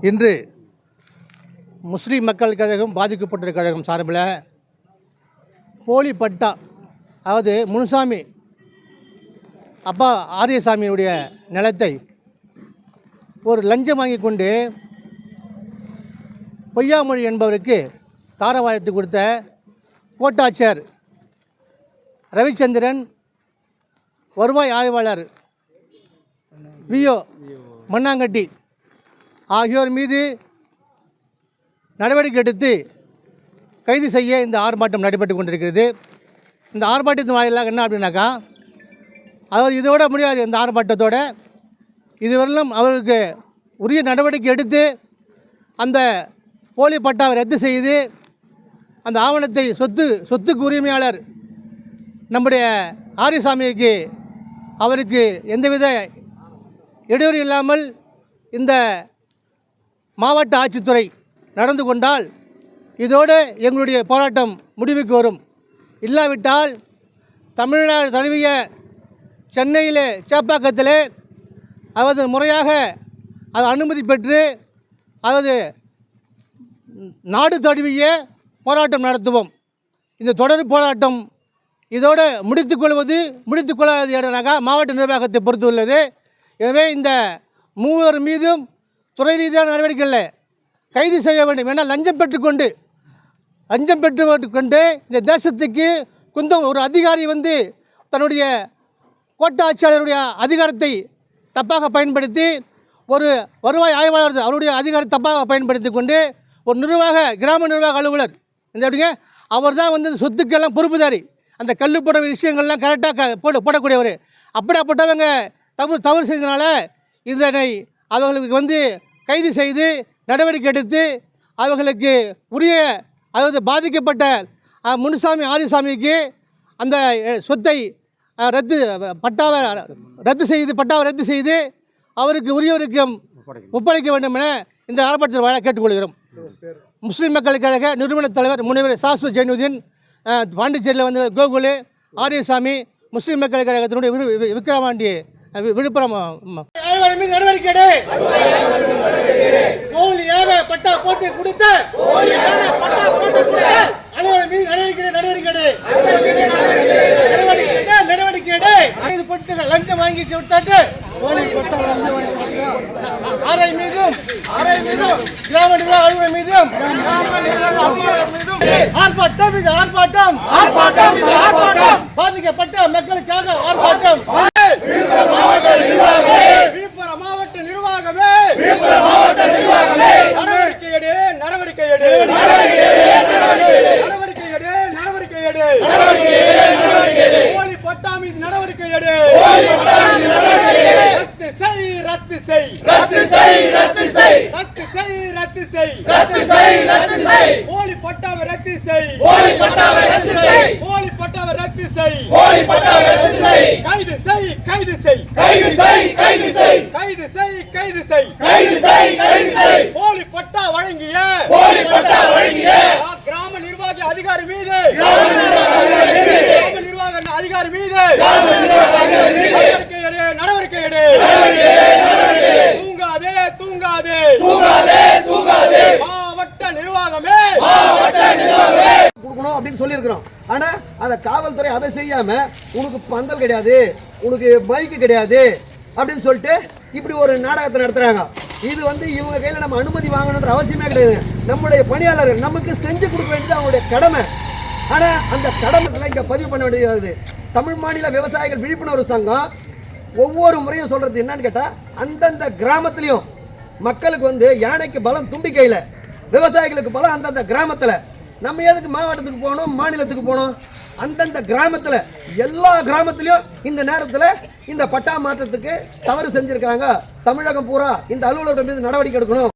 இன்று முஸ்லீம் மக்கள் கழகம் பாதிக்கப்பட்ட கழகம் சார்பில் போலி பட்டா அதாவது முனுசாமி அப்பா ஆரியசாமியினுடைய நிலத்தை ஒரு லஞ்சம் வாங்கி கொண்டு பொய்யாமொழி என்பவருக்கு தாரவாயத்து கொடுத்த கோட்டாட்சியர் ரவிச்சந்திரன் வருவாய் ஆய்வாளர் விஓ மண்ணாங்கட்டி ஆகியோர் மீது நடவடிக்கை எடுத்து கைது செய்ய இந்த ஆர்ப்பாட்டம் நடைபெற்று கொண்டிருக்கிறது. இந்த ஆர்ப்பாட்டத்தின் வாயிலாக என்ன அப்படின்னாக்கா அதாவது இதோட முடியாது இந்த ஆர்ப்பாட்டத்தோட. இதுவரையிலும் அவர்களுக்கு உரிய நடவடிக்கை எடுத்து அந்த போலி பட்டாவை ரத்து செய்து அந்த ஆவணத்தை சொத்து சொத்துக்கு உரிமையாளர் நம்முடைய ஆரியசாமிக்கு அவருக்கு எந்தவித இடையூறு இல்லாமல் இந்த மாவட்ட ஆட்சித்துறை நடந்து கொண்டால் இதோடு எங்களுடைய போராட்டம் முடிவுக்கு வரும். இல்லாவிட்டால் தமிழ்நாடு தழுவிய சென்னையில் சேப்பாக்கத்திலே அவரது முறையாக அது அனுமதி பெற்று அதாவது நாடு தழுவிய போராட்டம் நடத்துவோம். இந்த தொடர் போராட்டம் இதோடு முடித்துக்கொள்வது முடித்துக்கொள்ளாத இடனாக மாவட்ட நிர்வாகத்தை பொறுத்து உள்ளது எனவே இந்த மூவர் மீதும் துறை ரீதியான நடவடிக்கைகளில் கைது செய்ய வேண்டும். ஏன்னா லஞ்சம் பெற்றுக்கொண்டு லஞ்சம் பெற்று கொண்டு இந்த தேசத்துக்கு குந்தம் ஒரு அதிகாரி வந்து தன்னுடைய கோட்ட ஆட்சியாளருடைய அதிகாரத்தை தப்பாக பயன்படுத்தி ஒரு வருவாய் ஆய்வாளர் அவருடைய அதிகாரத்தை தப்பாக பயன்படுத்தி கொண்டு ஒரு நிர்வாக கிராம நிர்வாக அலுவலர் இந்த எப்படிங்க? அவர் தான் வந்து இந்த சொத்துக்கெல்லாம் பொறுப்புதாரி. அந்த கல் போட விஷயங்கள்லாம் கரெக்டாக போட போடக்கூடியவர். அப்படியாப்பட்டவங்க தவறு தவறு செய்தனால இதனை அவர்களுக்கு வந்து கைது செய்து நடவடிக்கை எடுத்து அவர்களுக்கு உரிய அதாவது பாதிக்கப்பட்ட முனுசாமி ஆரியசாமிக்கு அந்த சொத்தை ரத்து பட்டாவை ரத்து செய்து பட்டாவை ரத்து செய்து அவருக்கு உரியவருக்கு ஒப்படைக்க வேண்டும் என இந்த ஆர்ப்பாட்டத்தில் வாழ கேட்டுக்கொள்கிறோம். முஸ்லீம் மக்கள் கழக நிறுவன தலைவர் முனைவர் சாசு ஜெயினுதீன் பாண்டிச்சேரியில் வந்து கோகுலு ஆரியசாமி முஸ்லீம் மக்கள் கழகத்தினுடைய விரு- விழுப்புரம் நடவடிக்கை எடு. போலியாக பட்டா போட்டு கொடுத்த பட்டா போட்டு அலுவலர் மீது நடவடிக்கை நடவடிக்கை. நடவடிக்கை நடவடிக்கை எடு. ஐந்து பொருட்கள் லஞ்சம் வாங்கி கொடுத்தாட்டு ஆரை மீதும் ஆரை மீதும் கிராம நிர்வாக அலுவலர் மீதும் ஆர்ப்பாட்டம் இது ஆர்ப்பாட்டம் ஆர்ப்பாட்டம் இது ஆர்ப்பாட்டம் பாதிக்கப்பட்ட மக்களுக்காக ஆர்ப்பாட்டம் விழுப்புரம் மாவட்ட நிர்வாகமே நடவடிக்கை எடு நடவடிக்கை எடு நடவடிக்கை எடு நடவடிக்கை எடு போலி பட்டா மீது நடவடிக்கை எடு ரத்து செய் ரத்து செய். ரத்து செய் ரத்து செய். ரத்து செய் ரத்து செய். ரத்து செய் ரத்து செய். போலி பட்டாவை ரத்து செய். போலி பட்டாவை ரத்து செய். போலி பட்டாவை ரத்து செய். போலி பட்டாவை ரத்து செய். கைது செய் கைது செய். கைது செய் கைது செய். கைது செய் கைது செய். கைது செய் கைது செய். போலி பட்டா வழங்கிய. போலி பட்டா வழங்கிய. கிராம நிர்வாகி அதிகாரி மீது. கிராம நிர்வாக அதிகாரி மீது. கிராம நிர்வாக அதிகாரி மீது. நடவடிக்கை எடு நடவடிக்கை தூங்காதே தூங்காதே. தூங்காதே தூங்காதே மாவட்ட நிர்வாகமே. மாவட்ட நிர்வாகமே கொடுக்கணும் அப்படின்னு சொல்லியிருக்கிறோம். ஆனால் அதை காவல்துறை அதை செய்யாம உனக்கு பந்தல் கிடையாது உனக்கு பைக்கு கிடையாது அப்படின்னு சொல்லிட்டு இப்படி ஒரு நாடகத்தை நடத்துறாங்க. இது வந்து இவங்க கையில் நம்ம அனுமதி வாங்கணுன்ற அவசியமே கிடையாது. நம்முடைய பணியாளர்கள் நமக்கு செஞ்சு கொடுக்க வேண்டியது அவங்களுடைய கடமை. ஆனால் அந்த கடமைகளை இங்கே பதிவு பண்ண வேண்டியது தமிழ் மாநில விவசாயிகள் விழிப்புணர்வு சங்கம் ஒவ்வொரு முறையும் சொல்றது என்னன்னு கேட்டால் அந்தந்த கிராமத்துலேயும் மக்களுக்கு வந்து யானைக்கு பலம் தும்பிக்கையில் விவசாயிகளுக்கு பலம் அந்தந்த கிராமத்தில். நம்ம எதுக்கு மாவட்டத்துக்கு போகணும் மாநிலத்துக்கு போகணும்? அந்தந்த கிராமத்தில் எல்லா கிராமத்துலேயும் இந்த நேரத்தில் இந்த பட்டா மாற்றத்துக்கு தவறு செஞ்சுருக்கிறாங்க. தமிழகம் பூரா இந்த அலுவலர்கள் மீது நடவடிக்கை எடுக்கணும்.